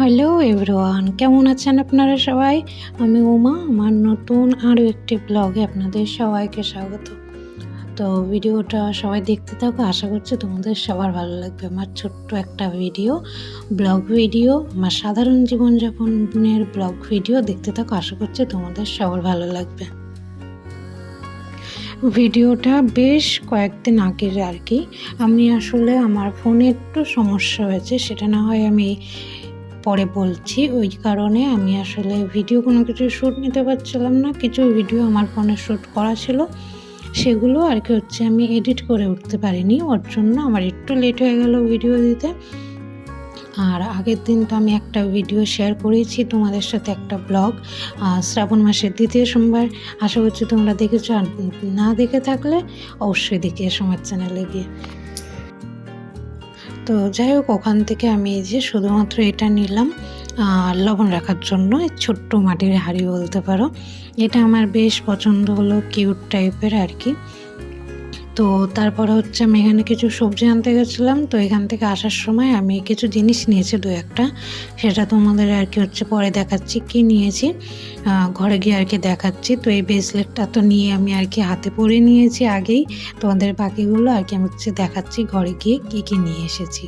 Hello everyone কেমন আছেন আপনারা সবাই? আমি উমা, আমার নতুন আরও একটি ব্লগে আপনাদের সবাইকে স্বাগত। তো ভিডিওটা সবাই দেখতে থাকো, আশা করছি তোমাদের সবার ভালো লাগবে। আমার ছোট্ট একটা ভিডিও ব্লগ ভিডিও আমার সাধারণ জীবনযাপনের ব্লগ ভিডিও দেখতে থাকো, আশা করছি তোমাদের সবার ভালো লাগবে। ভিডিওটা বেশ কয়েকদিন আগের আর কি। আমি আসলে আমার ফোনে একটু সমস্যা হয়েছে, সেটা না হয় আমি পরে বলছি, ওই কারণে আমি আসলে ভিডিও কোনো কিছু শ্যুট নিতে পারছিলাম না। কিছু ভিডিও আমার ফোনে শ্যুট করা ছিল, সেগুলো আর কি হচ্ছে আমি এডিট করে উঠতে পারিনি। ওর জন্য আমার একটু লেট হয়ে গেল ভিডিও দিতে। আর আগের দিন তো আমি একটা ভিডিও শেয়ার করেছি তোমাদের সাথে একটা ব্লগ শ্রাবণ মাসের দ্বিতীয় সোমবার। আশা করছি তোমরা দেখেছ, আর না দেখে থাকলে অবশ্যই দেখে এসো চ্যানেলে গিয়ে। তো যাই হোক, ওখান থেকে আমি এই যে শুধুমাত্র এটা নিলাম লবণ রাখার জন্য ছোট্ট মাটির হাড়ি বলতে পারো। এটা আমার বেশ পছন্দ হলো, কিউট টাইপের আর কি। তো তারপরে হচ্ছে আমি এখানে কিছু সবজি আনতে গেছিলাম। তো এখান থেকে আসার সময় আমি কিছু জিনিস নিয়েছি দু একটা। সেটা তোমাদের আর কি হচ্ছে পরে দেখাচ্ছি কি নিয়েছি। ঘরে গিয়ে আর কি দেখাচ্ছি। তো এই ব্রেসলেটটা তো নিয়ে আমি আর কি হাতে পরে নিয়েছি আগেই। তোমাদের বাকিগুলো আর কি আমি হচ্ছে দেখাচ্ছি ঘরে গিয়ে কী কী নিয়ে এসেছি।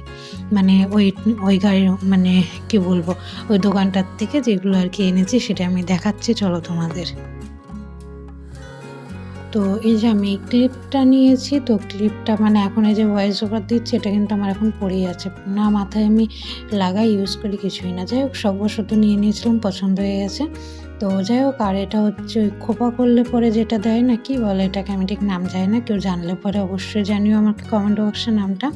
মানে ওই ওই গাড়ির মানে কি বলব? ওই দোকানটার থেকে যেগুলো আর কি এনেছি সেটা আমি দেখাচ্ছি। চলো তোমাদের। তো এই যে আমি ক্লিপটা নিয়েছি, তো ক্লিপটা মানে এখন এই যে ভয়েস ওভার দিচ্ছি, এটা কিন্তু আমার এখন পড়েই আছে। না, মাথায় আমি লাগাই ইউজ করি, কিছুই না। যাই হোক সর্বশত নিয়ে নিয়েছিলাম, পছন্দ হয়ে গেছে। তো যাই হোক, আর এটা হচ্ছে ওই খোপা করলে পরে যেটা দেয় না, কি বলে এটাকে, আমি ঠিক নাম জানি না, কেউ জানলে পরে অবশ্যই জানিও আমাকে কমেন্ট বক্সে নামটা।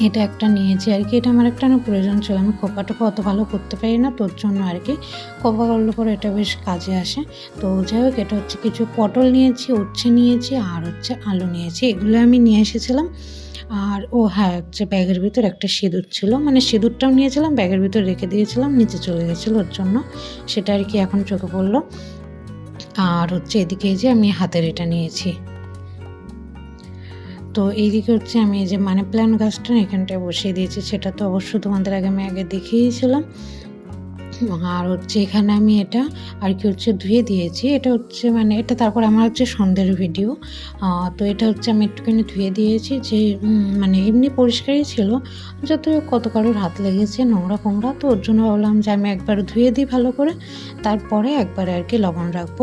এটা একটা নিয়েছি আর কি। এটা আমার একটা না প্রয়োজন ছিল। আমি খোপা অত ভালো করতে পারি না, তোর জন্য আর কি। খোপা করলে পরে এটা বেশ কাজে আসে। তো যাই হোক, এটা হচ্ছে কিছু পটল নিয়েছি, উচ্ছে নিয়েছি আর হচ্ছে আলু নিয়েছি। এগুলো আমি নিয়ে এসেছিলাম। আর ও হ্যাঁ হচ্ছে ব্যাগের ভিতর একটা সিঁদুর ছিল। মানে সিঁদুরটাও নিয়েছিলাম, ব্যাগের ভিতর রেখে দিয়েছিলাম, নিচে চলে গেছিল ওর জন্য। সেটা আর কি এখন চোখে পড়ল। আর হচ্ছে এদিকে যে আমি হাতের এটা নিয়েছি। তো এইদিকে হচ্ছে আমি এই যে মানি প্ল্যান্ট গাছটা এখানটায় বসিয়ে দিয়েছি, সেটা তো অবশ্যই তোমাদের আগে আমি আগে দেখিয়েছিলাম। আর হচ্ছে এখানে আমি এটা আর কি হচ্ছে ধুয়ে দিয়েছি, এটা হচ্ছে মানে এটা তারপর আমার হচ্ছে সন্ধ্যের ভিডিও তো এটা হচ্ছে আমি একটুখানি ধুয়ে দিয়েছি যে মানে এমনি পরিষ্কারই ছিল যত কত কারোর হাত লেগেছে নোংরা ফোংরা, তো ওর জন্য ভাবলাম যে আমি একবার ধুয়ে দিই ভালো করে, তারপরে একবার আর কি লবণ রাখব।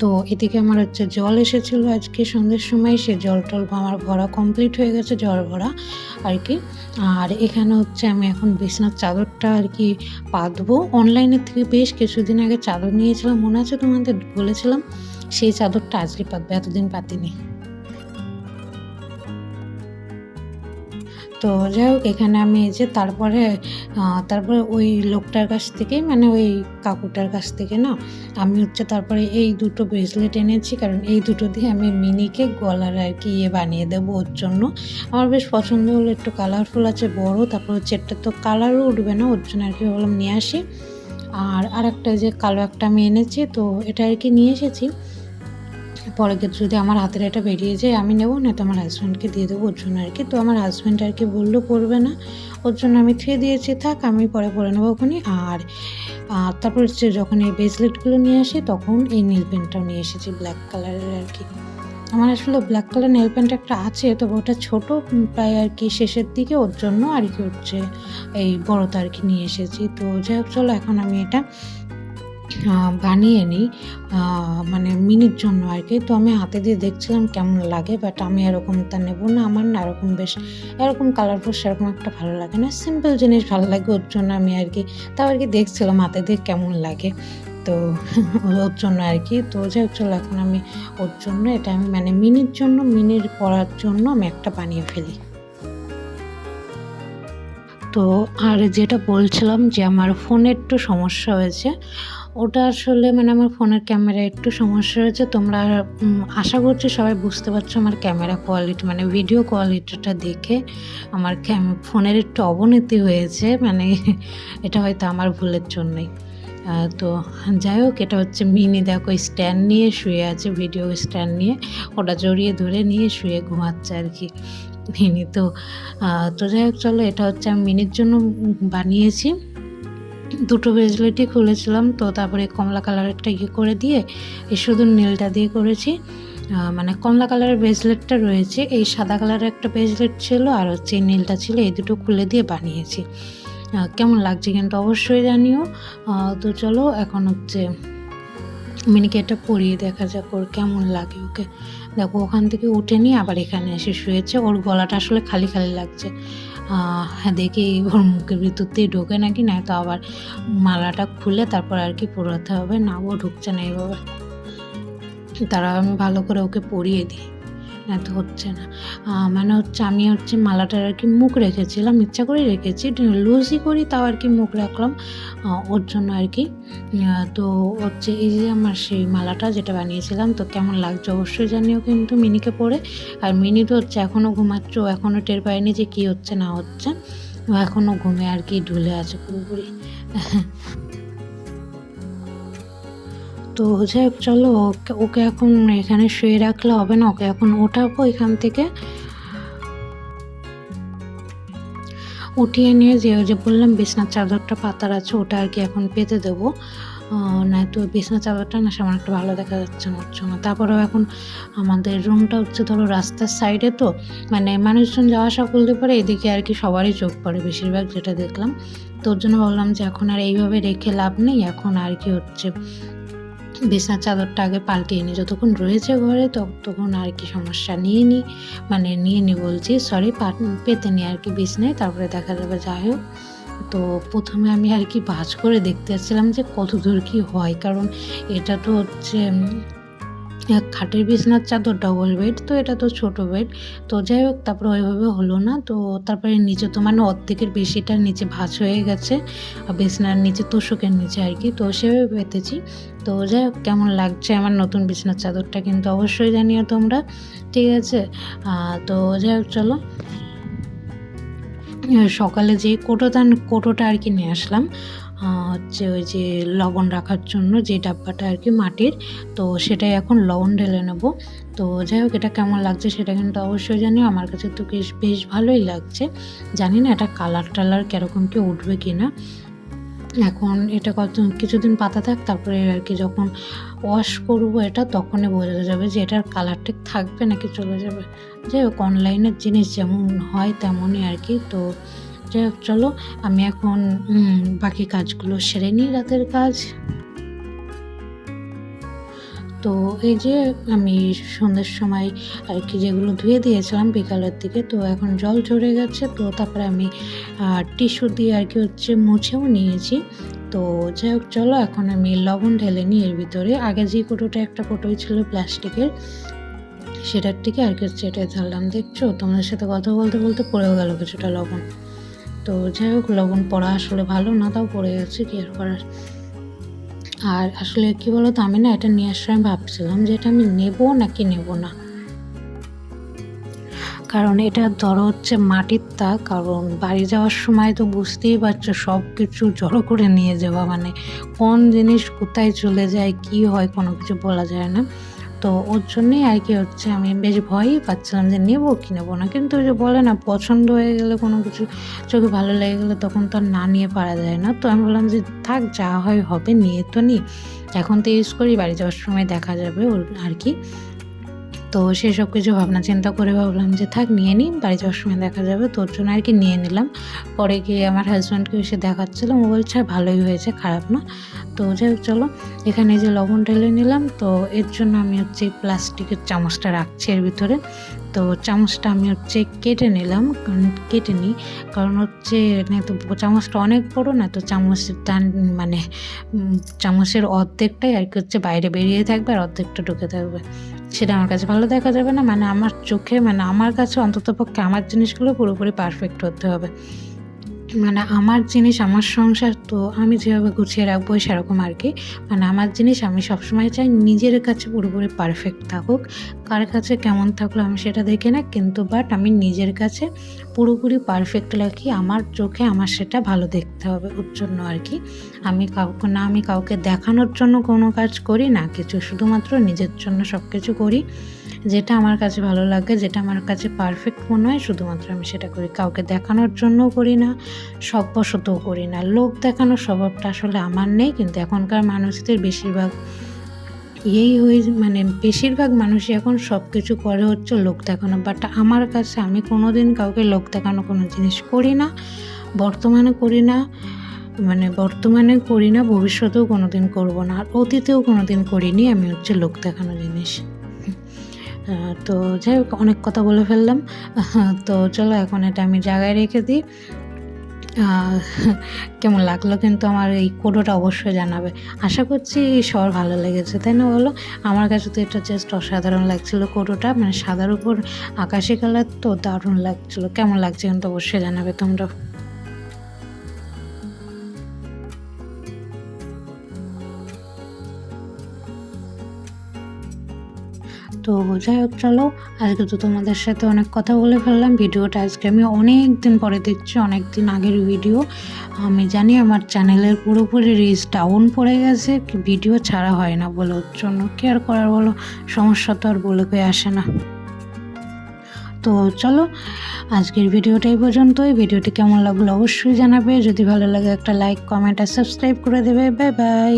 তো এদিকে আমার হচ্ছে জল এসেছিল আজকে সন্ধ্যের সময়, সে জল টল আমার ভরা কমপ্লিট হয়ে গেছে, জল ভরা আর কি। আর এখানে হচ্ছে আমি এখন বিছনার চাদরটা আর কি পাতবো। অনলাইনের থেকে বেশ কিছুদিন আগে চাদর নিয়েছিলাম, মনে আছে তোমাদের? বলেছিলাম, সেই চাদরটা আজকে পাতবে, এতদিন পাতিনি। তো যাই হোক, এখানে আমি এই যে তারপরে তারপরে ওই লোকটার কাছ থেকে মানে ওই কাকুটার কাছ থেকে না, আমি হচ্ছে তারপরে এই দুটো ব্রেসলেট এনেছি, কারণ এই দুটো দিয়ে আমি মিনিকে গলার আর কি ইয়ে বানিয়ে দেবো ওর জন্য। আমার বেশ পছন্দ হলো, একটু কালারফুল আছে, বড়, তারপর হচ্ছে একটা তো কালারও উঠবে না, ওর জন্য আর কি বললাম নিয়ে আসি। আর আরেকটা যে কালো একটা আমি এনেছি, তো এটা আর কি নিয়ে এসেছি। পরে ক্ষেত্রে যদি আমার হাতের এটা বেরিয়ে যায়, আমি নেব, না তো আমার হাজব্যান্ডকে দিয়ে দেবো, ওর জন্য আর কি। তো আমার হাজব্যান্ড আর কি বলল পড়বে না। ওর জন্য আমি থুয়ে দিয়েছি, থাক, আমি পরে পরে নেব ওখানে। আর তারপর হচ্ছে যখন এই ব্রেসলেটগুলো নিয়ে আসি, তখন এই নীল পেনটাও নিয়ে এসেছি ব্ল্যাক কালারের আর কি। আমার আসলে ব্ল্যাক কালার নেল পেন্ট একটা আছে, তবে ওটা ছোট প্রায় আর কি শেষের দিকে ওর জন্য আর কি হচ্ছে, এই বড়টা আর কি নিয়ে এসেছি। তো যাই হোক, চলো, এখন আমি এটা বানিয়ে নিই মানে মিনির জন্য আর কি। তো আমি হাতে দিয়ে দেখছিলাম কেমন লাগে বাট আমি এরকমটা নেব না আমার না, এরকম বেশ, এরকম কালারফুল সেরকম একটা ভালো লাগে না। সিম্পল জিনিস ভালো লাগে, ওর জন্য আমি আর কি, তাও আর কি দেখছিলাম হাতে দিয়ে কেমন লাগে। তো ওর জন্য আর কি, তো যাই চলো এখন আমি ওর জন্য, এটা আমি মানে মিনির জন্য, মিনির পড়ার জন্য আমি একটা বানিয়ে ফেলি। তো আর যেটা বলছিলাম যে আমার ফোনে একটু সমস্যা হয়েছে ওটা আসলে মানে আমার ফোনের ক্যামেরা একটু সমস্যা হয়েছে। তোমরা আশা করছি সবাই বুঝতে পারছ আমার ক্যামেরা কোয়ালিটি মানে ভিডিও কোয়ালিটিটা দেখে আমার ফোনের একটু অবনতি হয়েছে। মানে এটা হয়তো আমার ভুলের জন্যই। তো যাই হোক, এটা হচ্ছে মিনি, দেখো, স্ট্যান্ড নিয়ে শুয়ে আছে ভিডিও স্ট্যান্ড নিয়ে। ওটা জড়িয়ে ধরে নিয়ে শুয়ে ঘুমাচ্ছে আর কি মিনি। তো তো যাই হোক, চলো, এটা হচ্ছে আমি মিনির জন্য বানিয়েছি। দুটো ব্রেসলেটই খুলেছিলাম, তো তারপরে কমলা কালারেরটা ইয়ে করে দিয়ে, এই শুধু নীলটা দিয়ে করেছি। মানে কমলা কালারের ব্রেসলেটটা রয়েছে, এই সাদা কালারের একটা ব্রেসলেট ছিল আর হচ্ছে নীলটা ছিল, এই দুটো খুলে দিয়ে বানিয়েছি। কেমন লাগছে কিন্তু অবশ্যই জানিও। তো চলো এখন হচ্ছে মিনিকে এটা পরিয়ে দেখা যাক ওর কেমন লাগে ওকে। দেখো ওখান থেকে উঠে নিয়ে আবার এখানে এসে শুয়েছে, ওর গলাটা আসলে খালি খালি লাগছে। দেখি ওর মুখের দিয়ে ঢোকে নাকি না, তো আবার মালাটা খুলে তারপর আর কি পরাতে হবে। না, ও ঢুকছে না এইভাবে তারা আমি ভালো করে ওকে পরিয়ে দিই। না তো হচ্ছে না। মানে হচ্ছে আমি হচ্ছে মালাটার আর কি মুখ রেখেছিলাম, ইচ্ছা করে রেখেছি লুজই করি, তাও আর কি মুখ রাখলাম ওর জন্য আর কি। তো হচ্ছে এই যে আমার সেই মালাটা যেটা বানিয়েছিলাম, তো কেমন লাগছে অবশ্যই জানিও কিন্তু মিনিকে পরে। আর মিনি তো হচ্ছে এখনও ঘুমাচ্ছে এখনও টের পায়নি যে কী হচ্ছে, না হচ্ছে। ও এখনও ঘুমে আর কি ঢুলে আছে পুরোপুরি। তো যাই হোক, চলো, ওকে এখন এখানে শুয়ে রাখলে হবে না, ওকে এখন ওঠাবো এখান থেকে। উঠিয়ে নিয়ে যে, ওই যে বললাম, বিছনার চাদরটা পাতার আছে, ওটা আর কি এখন পেতে দেবো। না তো বিছনার চাদরটা না সেমন একটা ভালো দেখা যাচ্ছে না, হচ্ছে না। তারপরেও এখন আমাদের রুমটা হচ্ছে ধরো রাস্তার সাইডে তো মানে মানুষজন যাওয়া আসা করতে পারে এদিকে আর কি সবারই চোখ পড়ে বেশিরভাগ যেটা দেখলাম। তোর জন্য বললাম যে এখন আর এইভাবে রেখে লাভ নেই, এখন আর কি হচ্ছে বিছনার চাদরটা আগে পাল্টিয়ে নিই যতক্ষণ রয়েছে ঘরে ততক্ষণ আর কি সমস্যা নিয়ে নিই মানে নিয়ে নিই বলছি সরি পেতে নিই আর কি বিছনায়, তারপরে দেখা যাবে, যাই হোক। তো প্রথমে আমি আর কি ভাজ করে দেখতে যাচ্ছিলাম যে কত দূর কি হয়, কারণ এটা তো হচ্ছে খাটের বিছনার চাদর ডবল বেড তো এটা তো ছোট বেড তো যাই হোক, তারপরে ওইভাবে হলো না। তো তারপরে নিচে তো মানে অর্ধেকের বেশিটা নিচে ভাঁজ হয়ে গেছে বিছনার নিচে তোষকের নিচে আর কি। তো সেভাবে পেতেছি তো যাই হোক, কেমন লাগছে আমার নতুন বিছনার চাদরটা কিন্তু অবশ্যই জানিও তোমরা, ঠিক আছে? তো যাই হোক, চলো। সকালে যে কোটোটা কোটোটা আর কি নিয়ে আসলাম। হচ্ছে ওই যে লবণ রাখার জন্য যে ডাব্বাটা আর কি মাটির, তো সেটাই এখন লবণ ঢেলে নেব। তো যাই হোক, এটা কেমন লাগছে সেটা কিন্তু অবশ্যই জানিও। আমার কাছে তো বেশ বেশ ভালোই লাগছে। জানি না এটা কালার টালার কীরকম, কি উঠবে কি না। এখন এটা কত, কিছুদিন পাতা থাক, তারপরে আর কি যখন ওয়াশ করব এটা, তখনই বোঝা যাবে যে এটার কালার ঠিক থাকবে নাকি চলে যাবে। যাই হোক অনলাইনের জিনিস যেমন হয় তেমনই আর কি। তো যাই হোক, চলো, আমি এখন বাকি কাজগুলো সেরে নিই রাতের কাজ। তো এই যে আমি সন্ধ্যের সময়, আর কি যেগুলো ধুয়ে দিয়েছিলাম বিকালের দিকে, তো এখন জল ঝরে গেছে, তো তারপরে আমি টিস্যু দিয়ে আর কি হচ্ছে মুছেও নিয়েছি। তো যাই হোক, চলো, এখন আমি লবণ ঢেলে নিই এর ভিতরে। আগে যে কোটোটা একটা কোটোই ছিল প্লাস্টিকের, সেটার থেকে আর কি হচ্ছে এটা ঢাললাম, দেখছ? তোমাদের সাথে কথা বলতে বলতে পড়েও গেল কিছুটা লবণ। তো যাই হোক, লবণ পড়া আসলে ভালো না, তাও পড়ে গেছে, কি আর করার? আর আসলে কি বলো তো আমি না এটা নিয়ে আসার আমি ভাবছিলাম যে এটা আমি নেব নাকি নেব না? কারণ এটা ধরো হচ্ছে মাটির তা কারণ বাড়ি যাওয়ার সময় তো বুঝতেই পারছ সব কিছু জড়ো করে নিয়ে যাওয়া মানে কোন জিনিস কোথায় চলে যায়, কি হয়, কোনো কিছু বলা যায় না। তো ওর জন্যই আর কি হচ্ছে, আমি বেশ ভয়ই পাচ্ছিলাম যে নেব কি নেব না। কিন্তু ওই যে বলে না, পছন্দ হয়ে গেলে কোনো কিছু চোখে ভালো লেগে গেলে তখন তো আর না নিয়ে পারা যায় না। তো আমি বললাম যে, থাক, যা হয় হবে, নিয়ে তো নি। এখন তো ইউজ করি, বাড়ি যাওয়ার সময় দেখা যাবে ওর আর কি। তো সেসব কিছু ভাবনা চিন্তা করে ভাবলাম যে থাক নিয়ে নিই বাড়ি যাওয়ার সময় দেখা যাবে। তোর জন্য আর কি নিয়ে নিলাম। পরে গিয়ে আমার হাজব্যান্ডকে এসে দেখাচ্ছিলাম। ও বলছে "হ্যাঁ, ভালোই হয়েছে খারাপ না। তো যাই হোক চলো। এখানে যে লবণ ঢেলে নিলাম তো এর জন্য আমি হচ্ছে প্লাস্টিকের চামচটা রাখছি এর ভিতরে। তো চামচটা আমি হচ্ছে কেটে নিলাম কেটে নিই। কারণ হচ্ছে তো চামচটা অনেক বড় না তো চামচের টান মানে চামচের অর্ধেকটাই আর কি হচ্ছে বাইরে বেরিয়ে থাকবে আর অর্ধেকটা ঢুকে থাকবে। সেটা আমার কাছে ভালো দেখা যাবে না। মানে আমার চোখে মানে আমার কাছে অন্তত পক্ষে আমার জিনিসগুলো পুরোপুরি পারফেক্ট হতে হবে। মানে আমার জিনিস, আমার সংসার তো আমি যেভাবে গুছিয়ে রাখব সেরকম আর কি। মানে আমার জিনিস আমি সবসময় চাই নিজের কাছে পুরোপুরি পারফেক্ট থাকুক। কার কাছে কেমন থাকল আমি সেটা দেখি না, কিন্তু বাট আমি নিজের কাছে পুরোপুরি পারফেক্ট রাখি আমার চোখে আমার সেটা ভালো দেখতে হবে ওর জন্য আর কি। আমি কাউকে না, আমি কাউকে দেখানোর জন্য কোনো কাজ করি না, কিছু শুধুমাত্র নিজের জন্য সব কিছু করি। যেটা আমার কাছে ভালো লাগে, যেটা আমার কাছে পারফেক্ট মনে হয়, শুধুমাত্র আমি সেটা করি। কাউকে দেখানোর জন্যও করি না সভ্যসতও করি না। লোক দেখানোর স্বভাবটা আসলে আমার নেই, কিন্তু এখনকার মানুষদের বেশিরভাগ এই হয়ে মানে বেশিরভাগ মানুষই এখন সব কিছু করে হচ্ছে লোক দেখানো। বাট আমার কাছে আমি কোনো দিন কাউকে লোক দেখানো কোনো জিনিস করি না, বর্তমানে করি না মানে বর্তমানে করি না, ভবিষ্যতেও কোনো দিন করব না, আর অতীতেও কোনো দিন করিনি আমি হচ্ছে লোক দেখানো জিনিস। তো যাই হোক, অনেক কথা বলে ফেললাম। তো চলো এখন এটা আমি জায়গায় রেখে দিই। কেমন লাগল কিন্তু আমার এই কোডোটা অবশ্যই জানাবে। আশা করছি সবার ভালো লেগেছে, তাই না বলো? আমার কাছে তো এটা জাস্ট অসাধারণ লাগছিল কোডোটা মানে সাদার উপর আকাশি কালার তো দারুণ লাগছিল। কেমন লাগছে কিন্তু অবশ্যই জানাবে তোমরা তো যাই হোক, চলো। আজকে তো তোমাদের সাথে অনেক কথা বলে ফেললাম। ভিডিওটা আজকে আমি অনেক দিন পরে দেখছি অনেক দিন আগের ভিডিও। আমি জানি আমার চ্যানেলের পুরোপুরি রিচ ডাউন পড়ে গেছে ভিডিও ছাড়া হয় না বলে ওর জন্য। কি আর করার বলো? সমস্যা তো আর বলে কয়ে আসে না। তো চলো, আজকের ভিডিওটা এই পর্যন্তই। ভিডিওটি কেমন লাগল অবশ্যই জানাবে। যদি ভালো লাগে একটা লাইক কমেন্ট আর সাবস্ক্রাইব করে দেবে। Bye bye